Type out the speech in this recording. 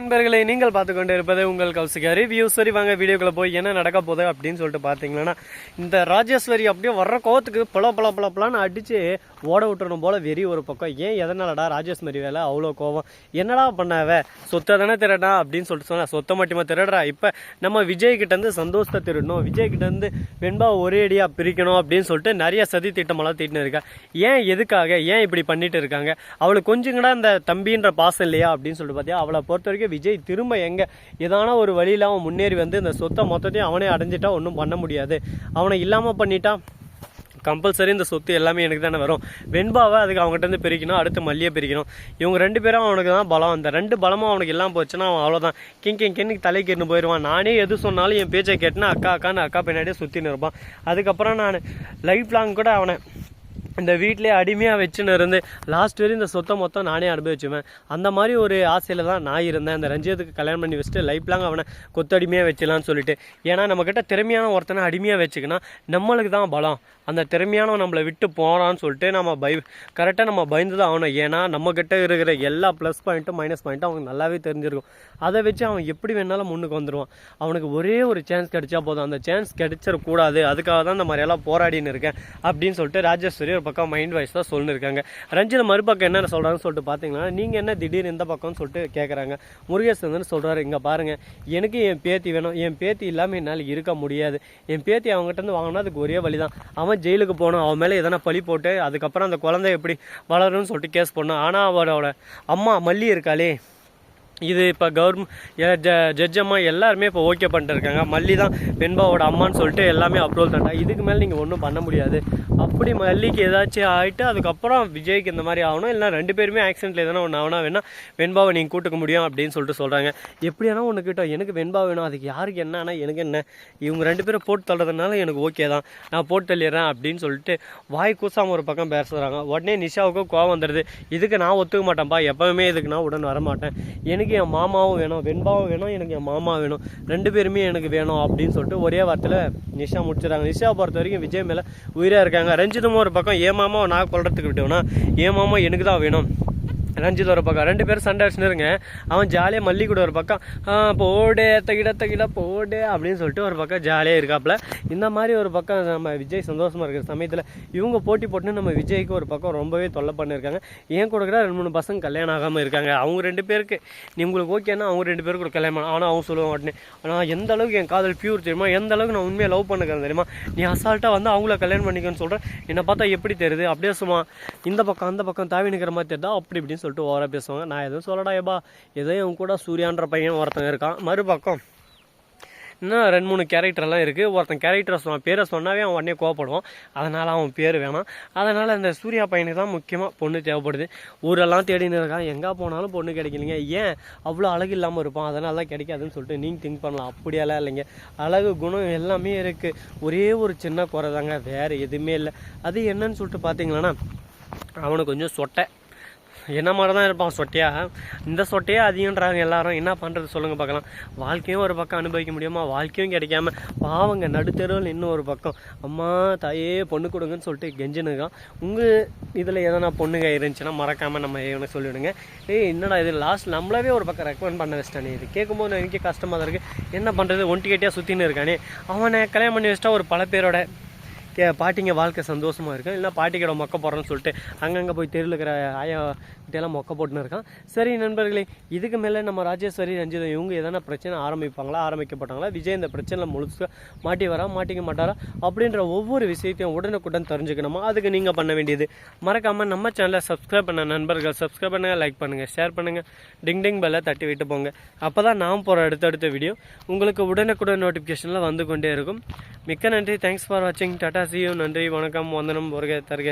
நண்பர்களை நீங்கள் பார்த்து கொண்டு இருப்பது உங்கள் கௌசிகா ரிவ்யூ சரி வாங்க வீடியோக்குள்ள போய் என்ன நடக்க போகுது அப்படின்னு சொல்லிட்டு பார்த்தீங்கன்னா இந்த ராஜேஸ்வரி அப்படியே வர்ற கோவத்துக்கு பல பல பல பலான்னு அடிச்சு ஓட விட்டுறணும் போல வெறி ஒரு பக்கம். ஏன் எதனாலடா ராஜேஸ்வரி வேலை? அவ்வளோ கோவம். என்னடா பண்ணாவ? சொத்தை தானே திருடா அப்படின்னு சொல்லிட்டு சொன்னா சொத்தை மட்டுமா திருடுறா? இப்போ நம்ம விஜய் கிட்ட இருந்து சந்தோஷத்தை திருடணும். விஜய் கிட்ட இருந்து வெண்பா ஒரே அடியா பிரிக்கணும் அப்படின்னு சொல்லிட்டு நிறைய சதி திட்டமெல்லாம் தீட்டின்னு இருக்கா. ஏன் எதுக்காக? ஏன் இப்படி பண்ணிட்டு இருக்காங்க? அவளுக்கு கொஞ்சம் கூட அந்த தம்பின்ற பாசம் இல்லையா அப்படின்னு சொல்லிட்டு பார்த்தியா அவளை பொறுத்த வரைக்கும் விஜய் திரும்ப எங்கே? ஏதான ஒரு வழியில் அவன் முன்னேறி வந்து இந்த சொத்தை மொத்தத்தையும் அவனே அடைஞ்சிட்டா ஒன்றும் பண்ண முடியாது. அவனை இல்லாமல் பண்ணிட்டா கம்பல்சரி இந்த சொத்து எல்லாமே எனக்கு தானே வரும். வெண்பாவை அதுக்கு அவங்ககிட்ட இருந்து பிரிக்கணும் அடுத்து மல்லியை பிரிக்கணும். இவங்க ரெண்டு பேரும் அவனுக்கு தான் பலம் அந்த ரெண்டு பலமும் அவனுக்கு எல்லாம் போச்சுன்னா அவன் அவ்வளோதான் கிங் கிங் கின்னு தலைக்கு இருந்து போயிடுவான் நானே எது சொன்னாலும் என் பேச்சை கேட்டுனா அக்கா அக்கான்னு அக்கா பின்னாடியே சுற்றின்னு இருப்பான். அதுக்கப்புறம் நான் லைஃப் லாங் கூட அவனை இந்த வீட்டிலே அடிமையாக வச்சுன்னு இருந்து லாஸ்ட் வரையும் இந்த சொத்தை மொத்தம் நானே அனுபவிச்சுவேன். அந்த மாதிரி ஒரு ஆசையில் தான் நான் இருந்தேன். இந்த ரஞ்சியத்துக்கு கல்யாணம் பண்ணி வச்சுட்டு லைஃப் லாங் அவனை கொத்தடிமையாக அடிமையாக சொல்லிட்டு. ஏன்னா நம்மக்கிட்ட திறமையான ஒருத்தனை அடிமையாக வச்சுக்கினா நம்மளுக்கு தான் பலம். அந்த திறமையானவன் நம்மளை விட்டு போகிறான்னு சொல்லிட்டு நம்ம பய கரெக்டாக நம்ம பயந்து தான் ஆகணும். ஏன்னா நம்மக்கிட்ட இருக்கிற எல்லா ப்ளஸ் பாயிண்ட்டும் மைனஸ் பாயிண்ட்டும் அவனுக்கு நல்லாவே தெரிஞ்சிருக்கும். அதை வச்சு அவன் எப்படி வேணாலும் முன்னுக்கு வந்துடுவான் அவனுக்கு ஒரே ஒரு சான்ஸ் கிடைச்சா போதும். அந்த சான்ஸ் கிடைச்சிடக்கூடாது. அதுக்காக தான் இந்த மாதிரியெல்லாம் போராடின்னு இருக்கேன். அப்படின்னு சொல்லிட்டு ராஜேஸ்வரி ஒரு பக்கம் மைண்ட் வாய்ஸ் தான் சொல்லியிருக்காங்க ரஞ்சித் மறுபக்கம் என்ன சொல்கிறாங்கன்னு சொல்லிட்டு பார்த்தீங்கன்னா நீங்கள் என்ன திடீர் இந்த பக்கம்னு சொல்லிட்டு கேட்குறாங்க முருகேசன் வந்து சொல்கிறாரு இங்கே பாருங்கள் எனக்கு என் பேத்தி வேணும். என் பேத்தி இல்லாமல் என்னால் இருக்க முடியாது. என் பேத்தி அவங்ககிட்ட வாங்கினா அதுக்கு ஒரே வழி தான் அவன் ஜெயிலுக்கு போகணும் அவன் மேலே எதனா பழி போட்டு அதுக்கப்புறம் அந்த குழந்தை எப்படி வளரும்னு சொல்லிட்டு கேஸ் பண்ணோம் ஆனால் அவரோட அம்மா மல்லி இருக்காளே இது இப்போ கவர்மெண்ட் ஜட்ஜ் அம்மா எல்லாருமே இப்போ ஓகே பண்ணிட்டு இருக்காங்க மல்லி தான் வெண்பாவோட அம்மான்னு சொல்லிட்டு எல்லாமே அப்ரூவல் தண்டா இதுக்கு மேலே நீங்கள் ஒன்றும் பண்ண முடியாது. அப்படி மல்லிக்கு ஏதாச்சும் ஆகிட்டு அதுக்கப்புறம் விஜய்க்கு இந்த மாதிரி ஆகணும். இல்லைனா ரெண்டு பேருமே ஆக்சிடென்ட்டில் எதனா ஒன்று ஆகணும் வேணா வெண்பாவை நீங்கள் கூட்டுக்க முடியும் அப்படின்னு சொல்லிட்டு சொல்கிறாங்க எப்படியானா ஒன்று கிட்ட எனக்கு வெண்பா வேணும். அதுக்கு யாருக்கு என்ன ஆனால் எனக்கு என்ன? இவங்க ரெண்டு பேரும் போட்டு தள்ளுறதுனால எனக்கு ஓகே தான். நான் போட்டு தள்ளிடுறேன் அப்படின்னு சொல்லிட்டு வாய் கூசாமல் ஒரு பக்கம் பேசுகிறாங்க உடனே நிஷாவுக்கு கோவம் வந்துடுது இதுக்கு நான் ஒத்துக்க மாட்டேன்ப்பா எப்பவுமே இதுக்கு நான் உடன் வரமாட்டேன். எனக்கு எனக்கு என் மாமாவும் வேணும் வெண்பாவும் வேணும் எனக்கு என் மாமா வேணும். ரெண்டு பேருமே எனக்கு வேணும் அப்படின்னு சொல்லிட்டு ஒரே வார்த்தையில் நிஷா முடிச்சிடறாங்க. நிஷா பொறுத்த வரைக்கும் விஜய் மேலே உயிராக இருக்காங்க. ரஞ்சிதமும் ஒரு பக்கம் ஏன் மாமாவை நான் கொள்றதுக்கு விட்டோம்னா ஏன் மாமா எனக்கு தான் வேணும். ரஞ்சித் ஒரு பக்கம். ரெண்டு பேரும் சண்டை அடிச்சுருங்க அவன் ஜாலியாக மல்லி கூட ஒரு பக்கம் போடு தகிட தகிட போடு அப்படின்னு சொல்லிட்டு ஒரு பக்கம் ஜாலியாக இருக்காப்புல இந்த மாதிரி ஒரு பக்கம் நம்ம விஜய் சந்தோஷமாக இருக்கிற சமயத்தில் இவங்க போட்டி போட்டு நம்ம விஜய்க்கு ஒரு பக்கம் ரொம்பவே தொல்லை பண்ணியிருக்காங்க ஏன் கூட ரெண்டு மூணு பசங்க கல்யாணம் ஆகாமல் இருக்காங்க. அவங்க ரெண்டு பேருக்கு. உங்களுக்கு ஓகேன்னா அவங்க ரெண்டு பேருக்கு ஒரு கல்யாணம் ஆனால் அவங்க சொல்லுவாங்க உடனே ஆனால் எந்த அளவுக்கு என் காதல் பியூர் தெரியுமா? எந்த அளவுக்கு நான் உண்மையாக லவ் பண்ணுறேன் தெரியுமா? நீ அசால்ட்டாக வந்து அவங்கள கல்யாணம் பண்ணிக்கன்னு சொல்கிறேன் என்னை பார்த்தா எப்படி தெரியுது? அப்படியே சும்மா இந்த பக்கம் அந்த பக்கம் தாவி நிற்கிற மாதிரி தெரியுதா? அப்படி இப்படின்னு சொல்லிட்டு ஓவராக பேசுவாங்க. நான் எதுவும் சொல்லடா ஏபா. ஏதோ இவன் கூட சூர்யான்ற பையன் ஒருத்தன் இருக்கான். மறுபக்கம் இன்னும் ரெண்டு மூணு கேரக்டர்லாம் இருக்குது ஒருத்தன் கேரக்டரை சொன்ன பேரை சொன்னாவே அவன் உடனே கோவப்படுவான். அதனால் அவன் பேர் வேணாம். அதனால் இந்த சூர்யா பையனுக்கு தான் முக்கியமாக பொண்ணு தேவைப்படுது. ஊரெல்லாம் தேடின்னு இருக்கான். எங்கே போனாலும் பொண்ணு கிடைக்கலைங்க. ஏன்? அவ்வளோ அழகு இல்லாமல் இருப்பான். அதனால தான் கிடைக்காதுன்னு சொல்லிட்டு நீங்கள் திங்க் பண்ணலாம். அப்படியெல்லாம் இல்லைங்க. அழகு குணம் எல்லாமே இருக்குது ஒரே ஒரு சின்ன குறை தாங்க. வேறு எதுவுமே இல்லை. அது என்னன்னு சொல்லிட்டு பார்த்தீங்கன்னா அவனுக்கு கொஞ்சம் சொட்டை. என்ன மாதிரி தான் இருப்பான் சொட்டையா? இந்த சொட்டையே அதிகன்றாங்க எல்லாரும். என்ன பண்ணுறது சொல்லுங்கள் பார்க்கலாம். வாழ்க்கையும் ஒரு பக்கம் அனுபவிக்க முடியுமா? வாழ்க்கையும் கிடைக்காம பாவங்க நடுத்தெருவில் இன்னும் ஒரு பக்கம். அம்மா தாயே பொண்ணு கொடுங்கன்னு சொல்லிட்டு கெஞ்சினுக்கான் உங்கள் இதில் எதனா பொண்ணுங்க இருந்துச்சுன்னா மறக்காமல் நம்ம இவனை சொல்லிவிடுங்க ஏய் என்னடா இது? லாஸ்ட் நம்மளாவே ஒரு பக்கம் ரெக்கமெண்ட் பண்ண வச்சிட்டானே இது கேட்கும்போது எனக்கே கஷ்டமாக தான் இருக்குது என்ன பண்ணுறது ஒன்ட்டி கட்டியாக சுற்றின்னு இருக்கானே. அவனை கல்யாணம் பண்ணி வச்சிட்டா ஒரு பல பேரோட கே பாட்டிங்க வாழ்க்கை சந்தோஷமாக இருக்கும். இல்லைனா பாட்டிக்கோட மொக்க போடுறேன்னு சொல்லிட்டு அங்கங்கே போய் தெருவில் இருக்கிற ஆயா கிட்டெல்லாம் மொக்க போட்டுன்னு இருக்கான். சரி நண்பர்களே இதுக்கு மேலே நம்ம ராஜேஸ்வரி ரஞ்சிதம் இவங்க எதனா பிரச்சனை ஆரம்பிப்பாங்களா ஆரம்பிக்கப்பட்டாங்களா? விஜய் இந்த பிரச்சனையில் முழுசு மாட்டி வரா மாட்டிக்க மாட்டாரா? அப்படின்ற ஒவ்வொரு விஷயத்தையும் உடனுக்குடன் தெரிஞ்சுக்கணுமா? அதுக்கு நீங்கள் பண்ண வேண்டியது. மறக்காமல் நம்ம சேனலை சப்ஸ்கிரைப் பண்ண நண்பர்கள் சப்ஸ்கிரைப் பண்ணுங்கள் லைக் பண்ணுங்கள் ஷேர் பண்ணுங்கள் டிங் டிங் பெல்லை தட்டி விட்டு போங்க. அப்போ தான் நான் போகிற அடுத்தடுத்த வீடியோ உங்களுக்கு உடனுக்குடன் நோட்டிஃபிகேஷனில் வந்து கொண்டே இருக்கும். மிக்க நன்றி. தேங்க்ஸ் ஃபார் வாட்சிங் டாடா சியூ நன்றி வணக்கம் வந்தனம் வருக தருக.